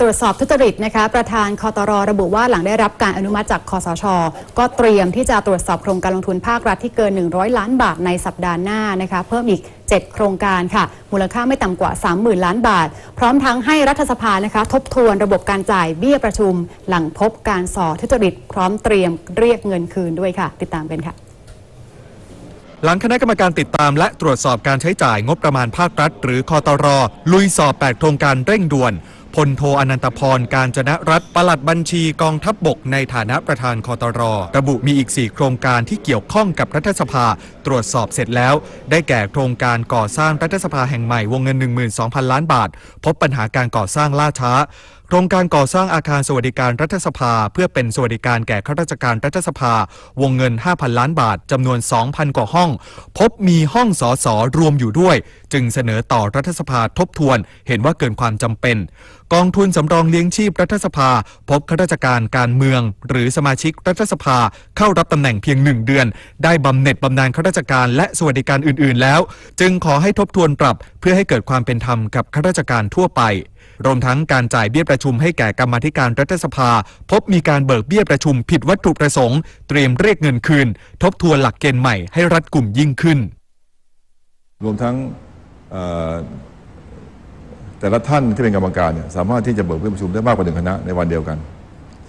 ตรวจสอบทุจริตนะคะ ประธานคอตรระบุว่าหลังได้รับการอนุมัติจากคอสช ก็เตรียมที่จะตรวจสอบโครงการลงทุนภาครัฐที่เกิน 100 ล้านบาทในสัปดาห์หน้านะคะเพิ่มอีก 7 โครงการค่ะ มูลค่าไม่ต่ำกว่า 30,000 ล้านบาท พร้อมทั้งให้รัฐสภานะคะ ทบทวนระบบการจ่ายเบี้ยประชุม หลังพบการส่อทุจริต พร้อมเตรียมเรียกเงินคืนด้วยค่ะ ติดตามกันค่ะหลังคณะกรรมการติดตามและตรวจสอบการใช้จ่ายงบประมาณภาครัฐ หรือคอตรลุยสอบ 8 โครงการเร่งด่วน พลโทอนันตพร การจนะรัฐประหลัดบัญชีกองทัพบบกในฐานะประธานคอตรระบุมีอีก 4 โครงการที่เกี่ยวข้องกับรัฐสภา ตรวจสอบเสร็จแล้ว ได้แก่โครงการก่อสร้างรัฐสภาแห่งใหม่วงเงิน 12,000 ล้านบาท พบปัญหาการก่อสร้างล่าช้า โครงการก่อสร้างอาคารสวัสดิการรัฐสภา เพื่อเป็นสวัสดิการแก่ข้าราชการรัฐสภา วงเงิน 5,000 ล้านบาทจำนวน 2,000 กว่าห้อง พบมีห้องสอสอรวมอยู่ด้วย จึงเสนอต่อรัฐสภาทบทวน เห็นว่าเกินความจำเป็น กองทุนสำรองเลี้ยงชีพรัฐสภา พบข้าราชการการเมือง หรือสมาชิกรัฐสภาเข้ารับตำแหน่งเพียงหนึ่งเดือน ได้บำเหน็จบำนาญข้าราชการและสวัสดิการอื่น ๆ แล้ว จึงขอให้ทบทวนปรับ เพื่อให้เกิดความเป็นธรรมกับข้าราชการทั่วไป รวมทั้งการจ่ายเบี้ยประชุมให้แก่กรรมธิการรัฐสภา พบมีการเบิกเบี้ยประชุมผิดวัตถุประสงค์ เตรียมเรียกเงินคืน ทบทวนหลักเกณฑ์ใหม่ให้รัดกลุ่มยิ่งขึ้น รวมทั้งแต่ละท่านที่เป็นกรรมการเนี่ยสามารถที่จะเบิกเบี้ยประชุมได้มากกว่าหนึ่งคณะในวันเดียวกัน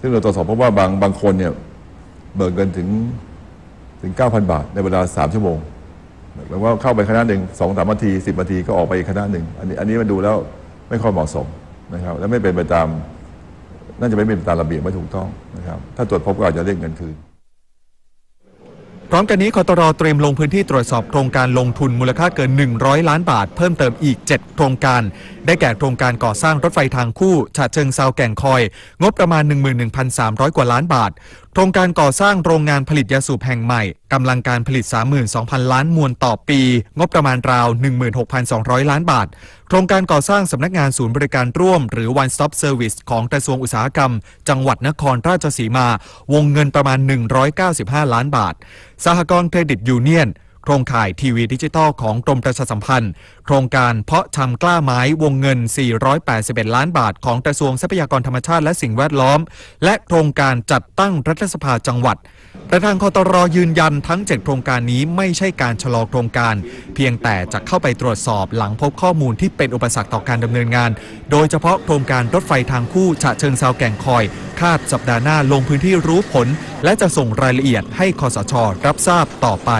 ซึ่งเราตรวจสอบพบว่าบางบางคนเนี่ยเบิกเงินถึงถึง 9,000 บาท ในเวลา 3 ชั่วโมงหมายว่าเข้าไปคณะหนึ่งสองสามนาทีสิบนาทีก็ออกไปอีกคณะหนึ่งอันนี้อันนี้มันดูแล้ว ไม่ค่อยเหมาะสมนะครับ และไม่เป็นไปตามน่าจะไม่เป็นไปตามระเบียบไม่ถูกต้องนะครับ ถ้าตรวจพบก็อาจจะเรียกเงินคืนพร้อมกันนี้คอตรเตรียมลงพื้นที่ตรวจสอบโครงการลงทุนมูลค่าเกิน 100 ล้านบาท เพิ่มเติมอีก 7 โครงการ ได้แก่โครงการก่อสร้างรถไฟทางคู่ฉะเชิงเซาแก่งคอย งบประมาณ 11,300 กว่าล้านบาท โครงการก่อสร้างโรงงานผลิตยาสูบแห่งใหม่กำลังการผลิต 32,000 ล้านมวลต่อปี งบประมาณราว 16,200 ล้านบาท โครงการก่อสร้างสำนักงานศูนย์บริการร่วม หรือ One Stop Service ของกระทรวงอุตสาหกรรม จังหวัดนครราชสีมา วงเงินประมาณ 195 ล้านบาท สหกรณ์เครดิตยูเนียน โครงข่ายทีวีดิจิตอลของกรมประชาสัมพันธ์ โครงการเพาะชำกล้าไม้วงเงิน 481 ล้านบาท ของกระทรวงทรัพยากรธรรมชาติและสิ่งแวดล้อม และโครงการจัดตั้งรัฐสภาจังหวัดประธานคอตรยืนยันทั้ง 7 โครงการนี้ไม่ใช่การชะลอโครงการ เพียงแต่จะเข้าไปตรวจสอบหลังพบข้อมูลที่เป็นอุปสรรคต่อการดำเนินงาน โดยเฉพาะโครงการรถไฟทางคู่ฉะเชิงเซาแก่งคอย คาดสัปดาห์หน้าลงพื้นที่รู้ผล และจะส่งรายละเอียดให้คอสชรับทราบต่อไป